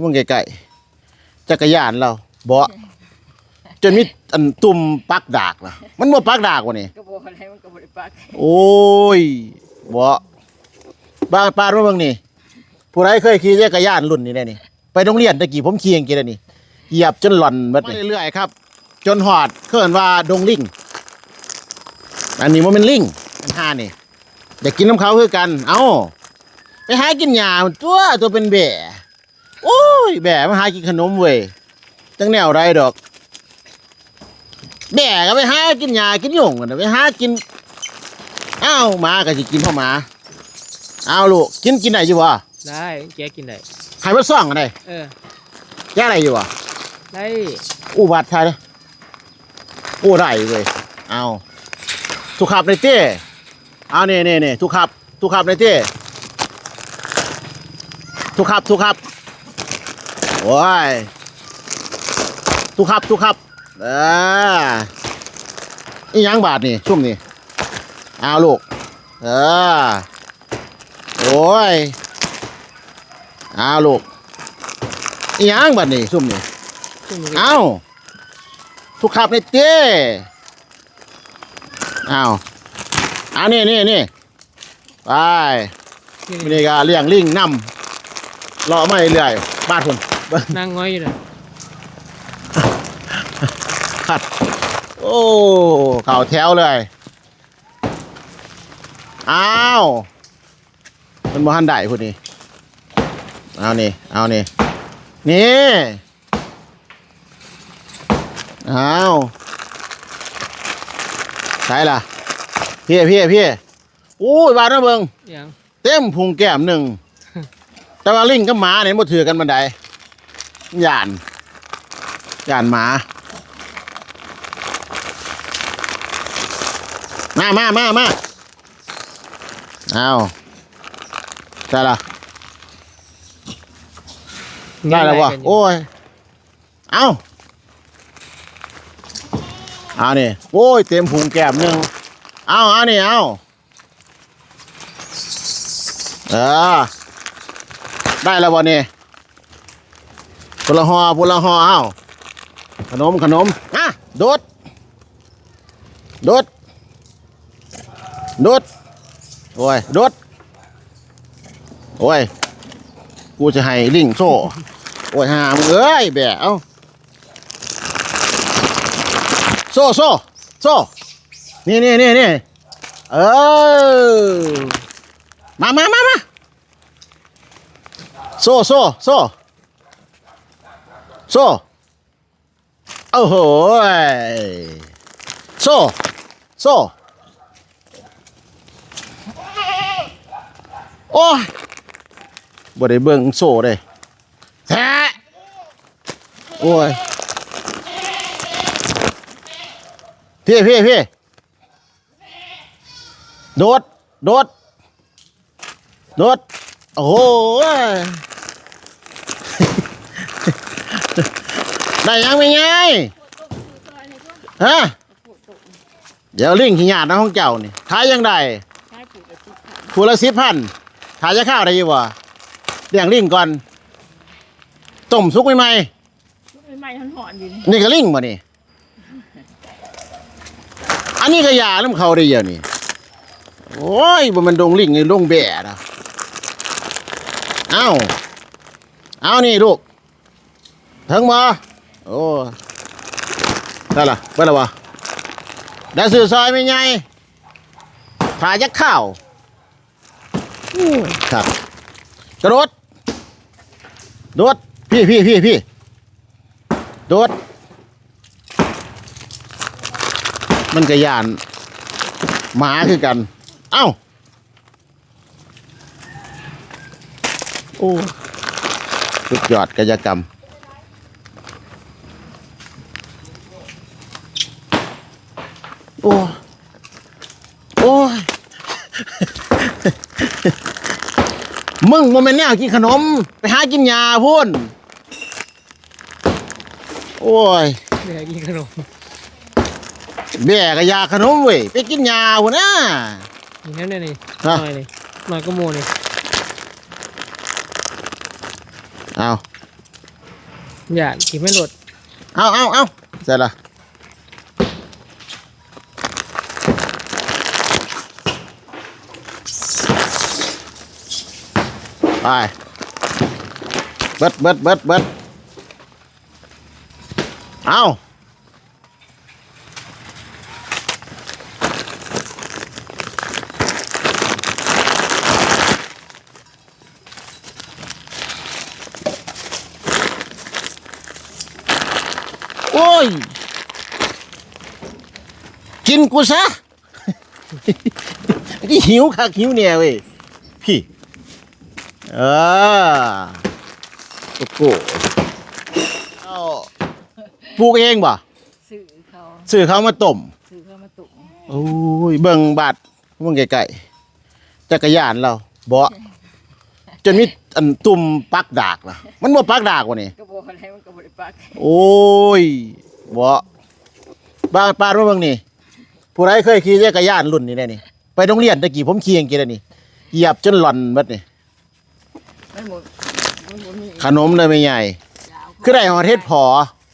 มึงใกล้ๆจักรยานเราเบาะจนมีอันตุ่มปักดากล่ะมันบ่ปักดากวะนี่ก็บอกอะไรมันก็บ่ได้ปักโอ้ยบ่บ้านปาดมาเบิ่งนี่ผู้ใดเคยขี่จักรยานรุ่นนี้แน่นี่ไปโรงเรียนตะกี้ผมขี่อย่างกี้แล้วนี่เหยียบจนหล่อนเบิดนี่เรื่อยๆครับ จนหอดเขินว่าดงลิงอันนี้มันเป็นลิงอันห้านี่อยากกินน้ำเขาคือกัน เอ้าไปหากินหญ้าตัวตัวเป็นแบ่ โอ้ยแบ่มาหากินขนมเว้ยจังแนวไรดอก แบ่ก็ไปหากินหญ้ากินหยงกันนะไปหากินอ้าวหมาก็สิกินพ่อหมาเอาลูกกินกินได้อยู่วะได้แกกินได้ใครมาซ่องกันได้เออแย่อะไรอยู่วะได้อู้บาดไทยเลยอู้ได้เลยเอาทุกขับในเต้เอาเน่เน่เน่ทุกขับ ทุกขับในเต้ทุกขับทุกขับ โอ้ยทุกขับทุกขับเอออีหยังบาทนี่ชุ่มนี่เอาลูก เออ โอ้ยเอาลูกอีหยังบาทนี่ชุ่มนี่ขึ้นมาเอ้าทุกขับในเต้เอ้าเอานี่นี่นี่ไปนี่มินี่ก็เลี้ยงลิงนำรอมาเรื่อยๆบ้านคน เบิ่งนั่งง้อยอยู่เลยขัด โอ้เข่าแถวเลย อ้าว มันบ่ทันได้พุ่นนี่เอานี่ เอานี่ นี่เอาใช่ล่ะ พี่พี่พี่อู้ยบาดนะเบิงยังเต็มพุงแก้มหนึ่ง แต่ว่าลิงกับหมาเนี่ยบ่ถือกันบันได ย่านย่านหมามามามามาเอาใช่ละได้แล้ววะโอ้ย เอาเอานี่โอ้ย เต็มพุงแก้มหนึ่งเอาเอานี่เอาเออได้แล้ววันนี้ พละหอพละหอเอาขนมขนมอะโดดโดดโดดโอ้ยโดดโอ้ยกูจะให้ลิงโซ่โอ้ยหามึงเอ้ยแบะเอาโซ่โซ่โซ่นี่นี่นี่นี่เออมามามามาโซ่โซ่โซ่ โซ่โอ้โหยโซ่โซ่โอ้ยบ่ได้เบิ่งโซ่เลยแท้โอ้ยพี่พี่พี่โดด โดด โดด โอ้โหย ได้ยังไม่ไงฮะเดี๋ยวลิงขี้หยาดนะของเจ้านี่ขายยังได้ใช้ปลูกกับสิบพันคูละสิบพันขายจะข้าวได้อยี่วะเลี้ยงลิงก่อนต้มซุกใหม่ไม่ไหม้ทันหอนอยู่นี่ๆนี่ก็ลิงบ่นี่อันนี้ก็ยาน้ำเขาได้เยอะนี่โอ้ยบ่มันดงลิงนี่ดงแบ่นะเอาเอานี่ลูก ถึงมาโอ้ได้ละเบิดและวะได้สื่อซอยไม่ไงถ่ายจะข้าวครับกระโดดโดดพี่พี่พี่พี่โดดมันกระยานหมาคือกัน เอ้าโอ้สุดยอดกายกรรม โอ้ โอ้ย มึงมันเป็นแนวกินขนม ไปหากินยาพุ่น โอ้ยเดี๋ยวกินขนมแบ่กับยาขนมเว้ย ไปกินยาพุ่นนะนี่นั่นเนี่ยนี่ฮะหน่อยนี่หน่อยก็โมนี่เอาอย่ากินไม่หลด เอาเอาเอาเสร็จละ ไปเบิดเบิดเบิดเบิดเอาโอ้ย กินกูซะ นี่หิวคักหิวเนี่ยเว้ยพี่ เออโอ้โหเอาปลูกเองบ่สื่อเขาซื้อเขามาต้มสื่อเขามาตุ่มโอ้ยเบิ่งบาดเบิ่งไกลๆจักรยานเราเบาะจนมีอันตุ่มปักดากล่ะ มันบ่ปักดากวะนี่ก็บอกอะไรมันก็บริปักโอ้ยเบาะบ้านป้ารู้เบิ่งนี่ผู้ใดเคยขี่จักรยานรุ่นนี้แน่นี่ไปโรงเรียนตะกี้ผมขี่อย่างกี้แล้วนี่เหยียบจนหล่อนเบิดนี่ มันหมดมันหมดมีขนมเลยไม่ใหญ่ ยาวคือได้หอเทศพอ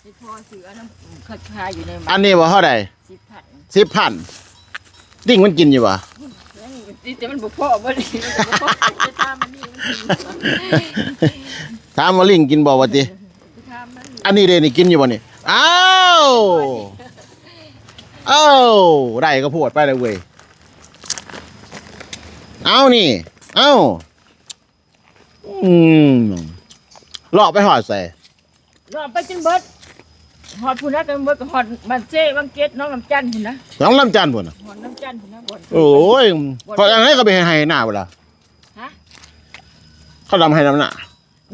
ที่พ่อซื้ออันนั้นคัดคาอยู่ในอันนี้ว่าเท่าใดสิบพันสิบพันดิ่งมันกินอยู่วะนี่แต่มันบุพ่อบ่ดีมันบุพ่อไปตามมันนี่มันกินถามว่าลิงกินบ่วะติไปตามมันอันนี้เดนี่กินอยู่บ่นี่อ้าวอ้าวได้ก็พูดไปเลยเว้ยเอานี่ เอา อืมลอกไปหอดใส่รอไปจนเบิดหอดผู้นั้นกันเบิดก็หอดมันเจ้บางเกตน้องน้ำจันทร์พุ่นนะน้องลำจันทร์พุ่นน่ะหอดน้ำจันทร์พุ่นนะบ่นโอ้ยพออันนี้ก็ไปให้หน้าเวลาฮะ เขาทำให้น้ำหน้า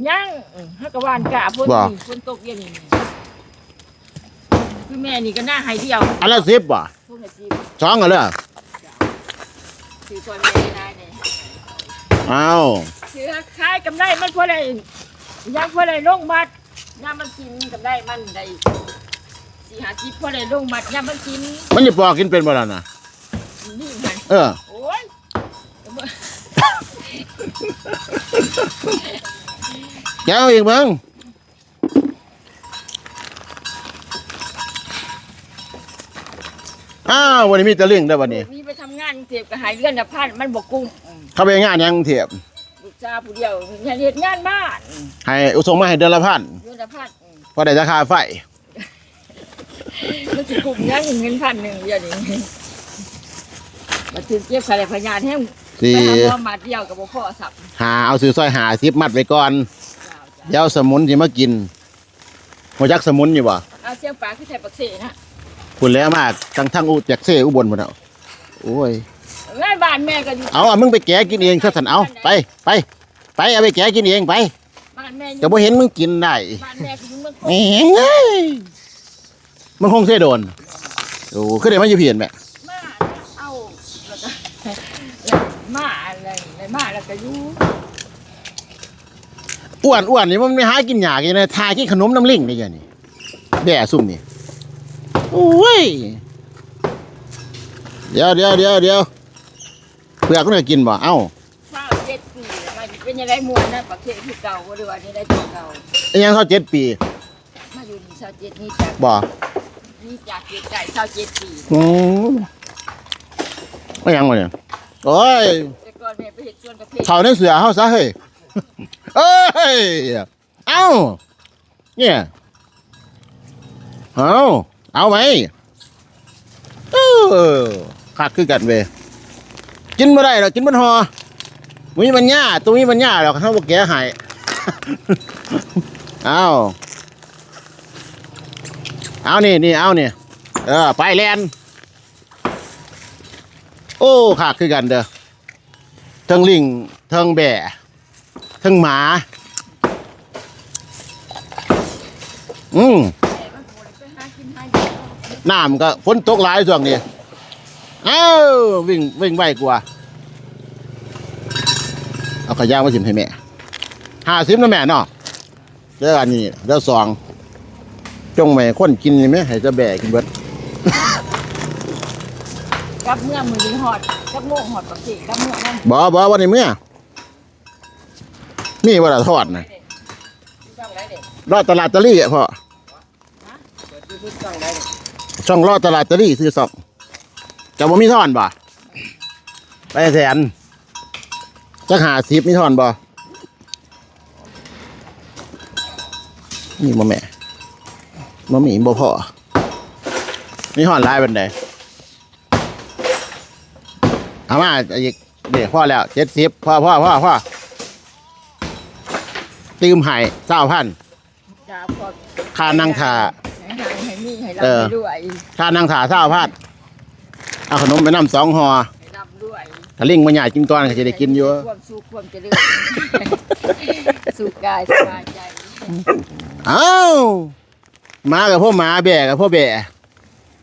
ยังฮักกะวานกะพ่นบ่ นี่พ่นตกเย็นนี่คือแม่นี่ก็หน้าหายเดียวอันละสิบว่ะพวกนาทีสองกันเลยคือตัวแม่ไม่ได้เนี่ยเอาคือคล้ายกำไรมันพอได้ยังพอได้ลงมัดย่ามันกินกำไรมันได้สี่หาสิบพอได้ลงมัดย่ามันกิน มันจะปอกกินเป็นบ่ล่ะนะนี่มันเออโอ้ยแก้วอีกมึงอ้าววันนี้มีแตะลิงได้อวันนี้มีไปทำงานเทียบกับหายเลื่อนนะพันมันบอกกุ้งเข้าไปงานยังเทียบลูกชายผู้เดียวอย่าเรียนงานบ้านให้อุส่งมาให้เดือนละพันเดือนละพันพอได้ราคาไฟมันจะกลุ่มงานเงินพันหนึ่งอย่างนี้มาถึงเก็บใส่พยานแห้งสี่ไปหาหมอมาเดียวกับพ่อสับหาเอาซื้อซอยหาสิบมัดไว้ก่อนยาวจ้ะเดี๋ยวสมุนสิมากินหัวจักสมุนอยู่บ่เอาเสียงปลาคือไทยปักเสนะคุณแล้วมากทั้งทั้งอุจากเซอุบลหมดแล้ว โอ้ยแม่บ้านแม่ก็อยู่เอาอะมึงไปแกะกินเองซะสันเอาไปไปไปเอาไปแกะกินเองไปบ้านแม่อก็ยู่บ่เห็นมึงกินได้บ้านแม่ก็อยู่เมืองโคแหงเอ้ยมันคงเสยโดนโอ้คือได้มาอยู่เพียนแม่มาเอาแล้วก็มาอะไรอะไรมาแล้วก็อยู่อ้วนอ้วนนี่มันไม่หากินหยากอย่างนะทากินขนมน้ำลิงนี่อย่างนี้แบ่ซุ่มนี่โอ้ย เดี๋ยวเดี๋ยวเดี๋ยวเดี๋ยวเปลือกมันก็กินบ่เอ้าเศร้าเจ็ดปีแล้วมันเป็นยังไงมวนนะปักเสที่เก่าบ่หรือว่านี่ได้ตัวเก่าอิหยังเขาเจ็ดปีมาอยู่นี่เศร้าเจ็ดนี่จากบ่นี่จากเจ็ดไก่เศร้าเจ็ดปีอืมไม่ยังวะเนี่ยโอ้ยแต่ก่อนแม่ไปเห็ดสวนกาแฟเท่าในเสือเฮาซะเฮ้ยเอ้ยเอ้าเนี่ยเอาเอาไหม เออคักคือกันเว้ยกินบ่ได้หรอกกินบนหอมีมันย่าตรงนี้มันย่าหรอกเฮาบ่แก้ให้เอาเอานี่นี่เอานี่เออไปแลนโอ้คักคือกันเด้อเทิงลิงเทิงแบ่เทิงหมา อืม น้ำก็ฝนตกหลายช่วงนี้เอ้าวิ่งวิ่งไวกว่า เอาขยางมาสิมให้แม่ห้าสิบนะแม่เนาะเด้ออันนี้เด้อสองจงแม่คนกินนี่ไหมให้จะแบ่กินเบิดกับเมื่อมือนี้หอดกับโมงหอดปักเสกับเมื่อนั่นบ่บ่วันนี้เมื่อนี่ว่าละทอดนะจังไรเนี่ยรอดตลาดตะลี่อะพ่อ ช่องรอดตลาดตะลี่ซื้อสองจะบ่มีทอนบ่ไปแสนจะหาสิบมีทอนบ่นี่บ่แม่บ่มีบ่พอมีทอนหลายบันไดเอามาอีกเดี๋ยวพ่อแล้วเจ็ดสิบพ่อพ่อพ่อพ่อตืมใหายเศร้าพันจ้าพอค่านั่งถ่า ให้หายให้มีให้เออร่ำให้รวยค่านั่งถ่าเศร้าพันเอาขนมไปน้ำสองห่อให้ร่ำรวยถ้าลิงมาใหญ่กินตอนก็จะได้กินอยู่ความสุขความเจริญสุขกายสบายใจเอ้าหมากับพ่อหมาแบะกับพ่อแบะ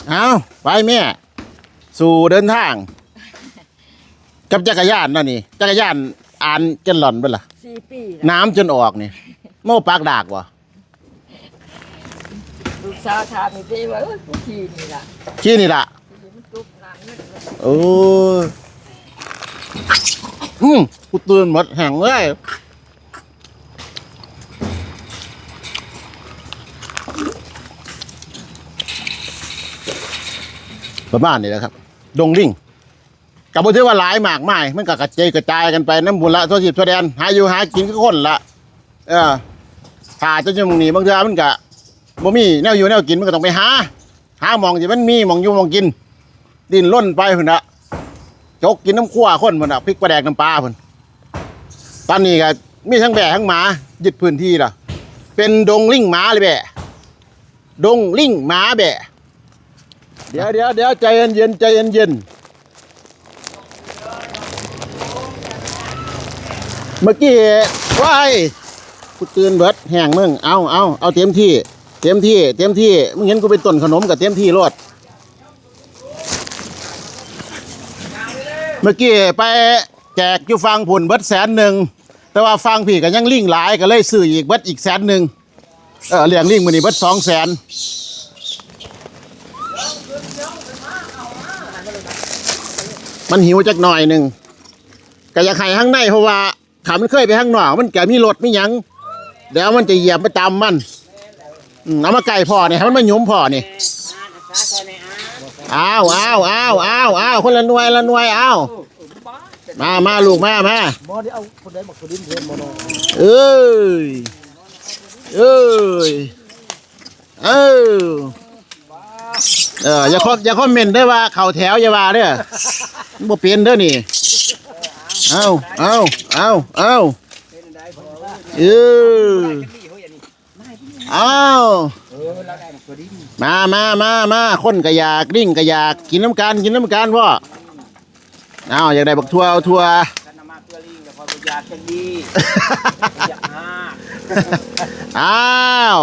เอาไปแม่สู่เดินทาง กับจักรยานเนั่นนี่จักรยานอ่านจนหล่อนเปล่าสี่ปีน้ำจนออกนี่โม่ปากดากวะ ลูกสาวถามอีกทีว่าเอ้ยผู้ขี่นี่ล่ะขี้นี่ละที่มันตุกน้ำเงินมันโอ้ยอืมกูตื่นหมดแห่งเลยประมาณนี้แหละครับ ดงลิงกับบ่ถือว่าหลายหมากไม้มันก็กระจายกระจายกันไปน้ำบุญละทั่วทิศทั่วแดนหาอยู่หากินก็คนละเออถ้าจะจะมึงหนีบางเทื่อมันก็ บ่มีแนวอยู่แนวกินมันก็ต้องไปหา หาหมองที่มันมีหมองอยู่หมองกิน ดินล้นไปพุ่นละจกกินน้ำขั้วคนพุ่นละพริกปลาแดกน้ำปลาพุ่นตอนนี้ก็มีทั้งแบะทั้งหมายึดพื้นที่ละเป็นดงลิงหมาเลยแบะดงลิงหมาแบะเดี๋ยวเดี๋ยวเดี๋ยวใจเย็นเย็นใจเย็นเย็นเมื่อกี้ว้ายกูตื่นเบิดแห้งมึงเอาเอาเอาเต็มที่ เต็มที่ เต็มที่มึงเห็นกูเป็นต้นขนมกับเต็มที่รดเมื่อกี้ไปแจกอยู่ฟังผุนเบิดแสนหนึ่งแต่ว่าฟังพี่ก็ยังลิงหลายก็เลยซื้ออีกเบิดอีกแสนหนึ่งเออเลี้ยงลิงมันนี่เบิดสองแสนมันหิวจักหน่อยหนึ่งก็อยากให้ข้างในเพราะว่าขามันเคยไปข้างนอกมันแกมีรถมีหยังเดี๋ยวมันจะเหยียบไปตามมัน อืมเอามาไก่พ่อเนี่ยให้มันมาหยุมพ่อนี่อ้าวอ้าวอ้าวอ้าวอ้าวคนละหน่วยละหน่วยอ้าวมามาลูกมามาบ่ได้เอาคนใดมาคนดินเพิ่นบ่เนาะเอ้ยเอ้ยเออเอออย่าคอมอย่าคอมเมนต์ได้อว่าเข่าแถวอย่าว่าเด้อมันบ่เป็นเด้อนี่เอาเอาเอาเอาเออ อาเออเราได้มาคนดินมามามามาคนก็อยากลิ่งก็อยากกินน้ำกันกินน้ำกันพ่อเอาอยากได้บักทัวเอาทัวกันมาเพื่อลิงแล้วพอบ่อยากจังดีอยากหาอ้าว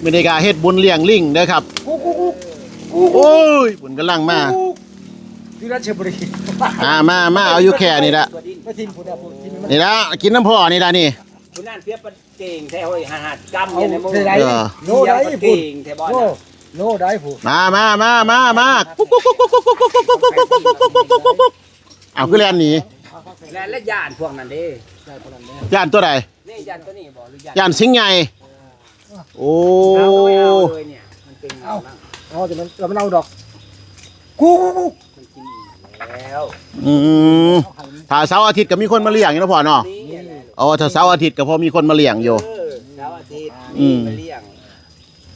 ไม่ได้กาเฮ็ดบุญเลี้ยงลิงเด้อครับกูกูกูกูโอ้ยบุญกำลังมาที่ราชบุรีมามามาเอาอยู่แค่นี่ละไปทิมผู้ใดผู้ทิมมันนี่ละกินน้ำพ่อนี่ละนี่ คุณนั่นเพียบเป็นเก่งแท้เฮ้ยหาหัดกำเอาเนี่ยในมือได้เไรเออ โน่ได้ก่ผู้งแท้บอลโน่โน่ได้ผู้มามามามามากุ๊กกุ๊กกุ๊กกุ๊กกุ๊กกุ๊กกุ๊กกุ๊กกุ๊กกุ๊กกุ๊กกุ๊กกุ๊กกุ๊กกุ๊กเอาคือแลนหนีและและยานพวกนั้นเด้ย่านตัวใดนี่ยานตัวนี้บอกหรือยานย่านสิงห์ใหญ่โอ้เอาไม่เอาเลยเนี่ยมันเป็นเอานะเอาแต่มันเรามันเอาดอกกูกูกูมันกินแล้วอืมถ้าเสาร์อาทิตย์ก็มีคนมาเลี้ยงอยู่เนาะพ่อเนาะนี่แหละ อ๋อถ้าเสาร์อาทิตย์ก็พอมีคนมาเลี้ยงอยู่เออเช้าอาทิตย์อืมไปเลี้ยง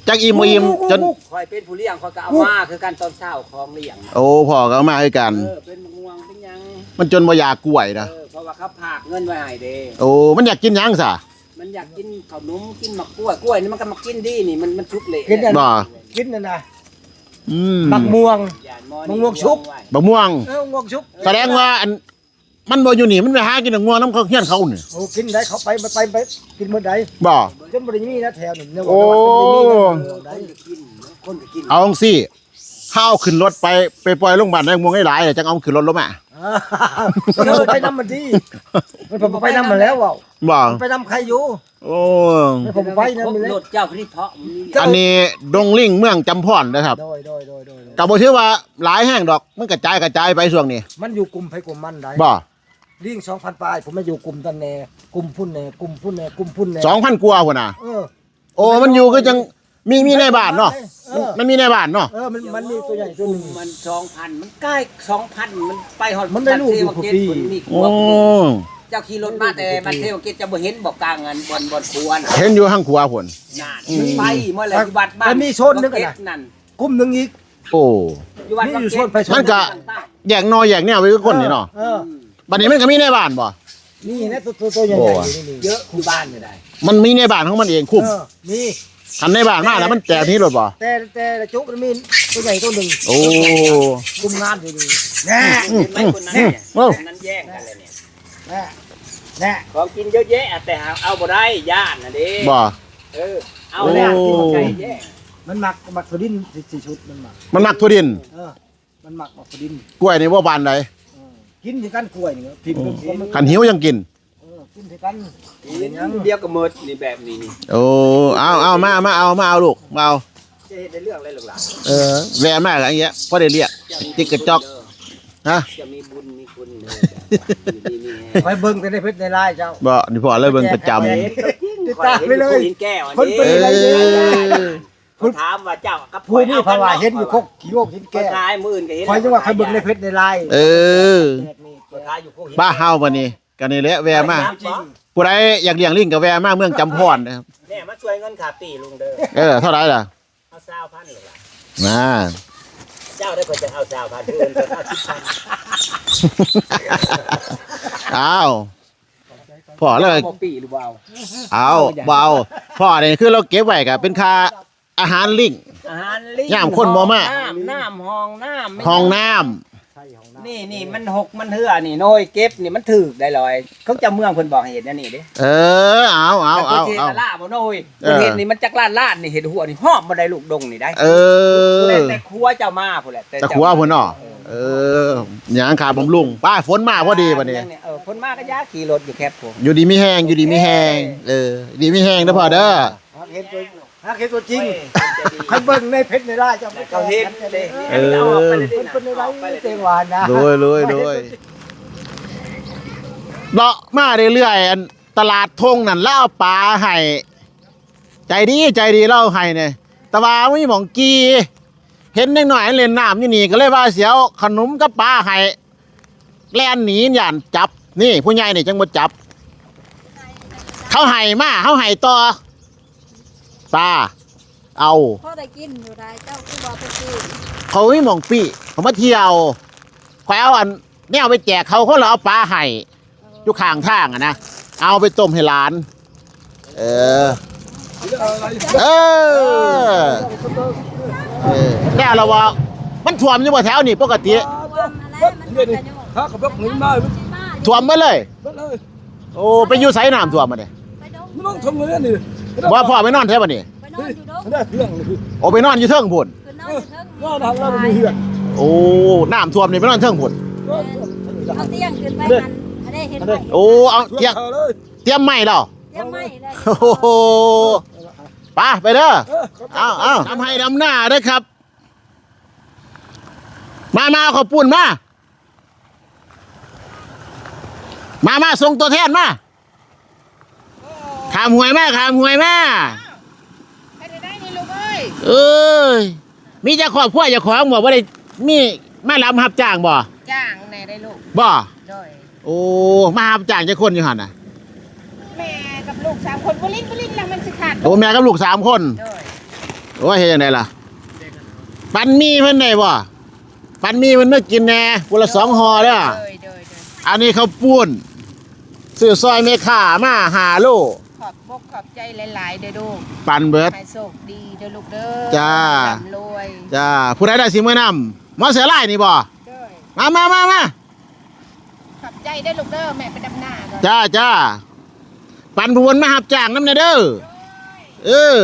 จักอิ่มบ่อิ่มจน คอยเป็นผู้เลี้ยงคอยก็เอามาคือการตอนเช้าของเลี้ยงโอ้พ่อก็เอามาให้กัน เออเป็นมะม่วงเป็นหยังมันจนบ่อยากกล้วยเอนะอเพราะว่าเขาผากเงินไว้ให้เด้ โอ้มันอยากกินหยังซะมันอยากกินขนมกินมะกล้วยกล้วยนี่มันก็มากินดีนี่มันมันชุบเละกินอัน บ่กินนั่นน่ะอืมบักม่วงยานมอมะม่วงชุบไบะม่วง เออม่วงชุบแสดงว่าอัน มันบ่อยู่นี่มันไปหากินบักม่วงน้ำเขาเฮียนเขานี่โอ้กินได้เขาไปไปไปกินมื้อใดบ่ จนบ่ได้มีนะแถวนี่เนี่ยโอ้คนก็กินคนก็กินเอาจังซี่ข้าวขึ้นรถไปไปปล่อยโรงพยาบาลได้ม่วงหลายๆเดี๋ยวจังเอาขึ้นรถลงมาอ่าเออไปนำมันดีมันผมไปนำมันแล้วว่ะบ่มันไปนำใครอยู่โอ้มันผมไปนำมันรแล้วถเจ้าพี่เพาะมันมีอันนี้ดงลิงเมืองจำพรนะครับโดยโดยโดยโดยโดยก็บ่ถือว่าหลายแห้งดอกมันกระจายกระจายไปช่วงนี้มันอยู่กลุ่มไผกลุ่มมันได้บ่ ลิงสองพันปลายผมมาอยู่กลุ่มตันแน่กลุ่มพุ่นแน่กลุ่มพุ่นแน่กลุ่มพุ่นแน่สองพันกว่าพุ่นน่ะเออ โอ้มันอยู่ก็จังมีมีในบ้านเนาะเออ มันมีในบ้านเนาะเออมันมันมีตัวใหญ่ตัวหนึ่ง มันสองพันมันใกล้สองพันมันไปหอดมันได้ลูกอยู่เทวเกตพอดี มันมีขโอ้วบเจ้าขี่รถมาแต่มันเทวเกตจะบ่เห็นบอกกลางเงินบนบนควรเห็นอยู่ข้างขวาพุ่นนานมันไปเมื่อไหรอยู่บัดบ้านแต่มีโซนนึงอะเกนะตนั่นกลุ่มหนึ่งอีก โอ้ อยู่บ้านมีอยู่เกโซตนไปโซน มันก็ แยกนอแยกแนวไว้คือคนนี่เนาะเออ บัดนี้มันก็มีในบ้านบ่ นี่นะตัวตัวตัวใหญ่โอ้ๆอยู่นี่เยอะอยู่บ้านไม่ได้มันมีในบ้านของมันเองคุ้มเออมีคันในบ้านมาแล้วมันแตกที่รถบ่ แต่แต่ละจุกมันมีตัวใหญ่ตัวหนึ่งโอ้กลุ่มงานอยู่นี่แน่เห็นไหมคนนั้นเนี่ยโอ้คนนั้นแย่งกันเลยเนี่ยแน่แน่ของกินเยอะแยะแต่หาเอาบ่ได้ย่านน่ะเด้บ่ เออเอาแล้วที่มันไก่แย่งมันหมักหมักตัวดินสี่สี่ชุดมันหมักมันมักทั่วดินเออมันหมักหมักตัวดินกล้วยนี่บ่บานใดเออ กินที่กันกล้วยนี่พิมพ์เป็นคนคันหิวยังกิน เออกินที่กันกินเดียวกับมืดนี่แบบนี้นี่โอ้เอาเอามามาเอามาเอาลูกมาเอาจะเห็นได้เรื่องอะไรหรอกล่ะเออแวะมากอะไรเงี้ยพอได้เรียกติ๊กกระจอกฮะจะมีบุญมีคุณเด้ออยู่ดีมีแฮงไปเบิ่งแต่ในเพชรในลายเจ้า บ่นี่พอเลยเบิ่งประจำ ติดตามไปเลยห็นแก้วอันคนนี้ เป็นอะไรเนี่ย เขาถามว่าเจ้ากับผู้นี่ภาวะเห็นอยู่คกขี้โยกหินแก้แก้ทายมืออื่นก็เห็นคอยจังว่าใครเบิ่งในเพชรในลายเออคนทายอยู่พวกหินบ้าเฮาบัดนี้กันนี่แหละแวะมาจริงผู้ใดอยากเลี้ยงลิงก็แวะมาเมืองจำพรนะครับแน่มาช่วยเงินขาปีลุงเด้อเออเท่าไหร่ล่ะเอาสาวพันหรอกล่ะมาเจ้าได้คนจะเอาสาวพันเพื่อนจะเอาสิบพันเอาพอเลยบ่ปีหรือเปล่าเอาเบเอาพ่อนี่คือเราเก็บไว้ก็เป็นค่า อาหารลิง อาหารลิงย่ามคนบ่มาน้ำน้ำห้องน้ำไม่ห้องน้ำนี่นี่มันหกมันเหือนี่โน้ยเก็บนี่มันถึกได้ลอยเขาจะเมืองเพิ่นบอกให้เห็นนะนี่เด้เออ เอาเอาเอาแต่เอาพิ่นสิล่าบ่โน้ยเออ เพิ่นเห็นนี่มันจักลาดลาดนี่เห็นหัวนี่หอบบ่ได้ลูกดงนี่ได้เออ แต่แต่ครัวเจ้ามาพุ่นแหละตะขัวพุ่นเนาะเออหยังขาดบำรุงป้าฝนมาพอดีบัดนี้ เออคนมาก็ยาขี่รถอยู่แคบผม อยู่ดีไม่แห้งอยู่ดีไม่แห้งเออดีไม่แห้งเด้อพ่อเด้อหากเห็นตัว หากเห็นตัวจริงจะดีใครเบิ่งในเพชรในลายเจ้าเขาเห็นเด้เออาออกไปเลยดิมันเป็นในลายเตงหวานนะโดยโดยโดยเลาะมาเรื่อยๆอันตลาดทงนั่นแล้วเอาปลาให้ใจดีใจดีเล่าให้เนี่ยแตะวาไม่หมองกีเห็นนิดหน่อยเล่นน้ำอยู่นี่ก็เลยว่าเสียวขนมกับปลาให้แล่นหนีย่านจับ นี่ผู้ใหญ่นี่จังบ่จับ เขาให้มาเขาให้ต่อ ปลาเอาพ่อได้กินอยู่ได้เจ้าคือบอกไปกินเขาไม่มองปี้เขามาเที่ยวคอยเอาอันเนี่ยเอาไปแจกเขาเขาเราเอาปลาให้อยู่ข้างทางอะนะเอาไปต้มให้หลาน เออ เออเออแน่เราว่ามันท่วมอยู่บ่แถวนี่ปกติวางอะไรมันก็จะโยกถ้ากับรถหนุนมามาท่วมมาเลยเบิดเลย โอ้ไปอยู่ไสน้ำท่วมมาเนี่ยไปดงไม่ต้องทำเลยนี่ ว่าพ่อไปนอนแท้บ่นี่ไปนอนอยู่ดงได้เครื่องเลยโอ้ไปนอนอยู่เทิงพุ่นคือนอนอยู่เทิงว่าทางเราไม่เหือนโอ้น้ำท่วมนี่ไปนอนเทิงพุ่นเอาเตียงขึ้นไปหันอันนี้เห็นไหมโอ้เอาเตรียมเลยเตรียมไม้แล้วเตียงไม่เลยโอ้โหไปไปเด้อเอาเอาทำให้ดำหน้าเด้อครับ มามาเอาขอบปุ่นมามามาส่งตัวแทนมา ขามหวยมาขามหวยมาไปได้ได้นี่ลูกเอ้ยเอ้ยมีเจ้าครอบครัวเจ้าของบอกว่าได้มีมาลำหับจ้างบ่จ้างแน่ได้ลูกบ่โดยโอ้มาหับจ้างจะคนอยู่หันน่ะแม่กับลูกสามคนบุลินบุลินแล้วมันสิขาดโอ้แม่กับลูกสามคนโดยโอ้ยเฮ็ดยังไงล่ะปันมีเพิ่นได้บ่ปันมีเพิ่นมากินแหน่คนละสองห่อเด้อโดยโดยโดยอันนี้ข้าวปุ้นซื้อซอยเมค่ามาหาโลข อบอกขอบใจหลายๆเด้อลูกปันเบิดให้โชคดีเด้อลูกเด้อจ้าร่ำรวยจ้าผู้ใดได้สิมื้อนำหมอเสือลายนี่บ่โดยมามามามาขอบใจเด้อลูกเด้อแม่ไปดำหน้าก่อนจ้าจ้าปันผู้วนมาหับจ้างนำแน่เด้อเออ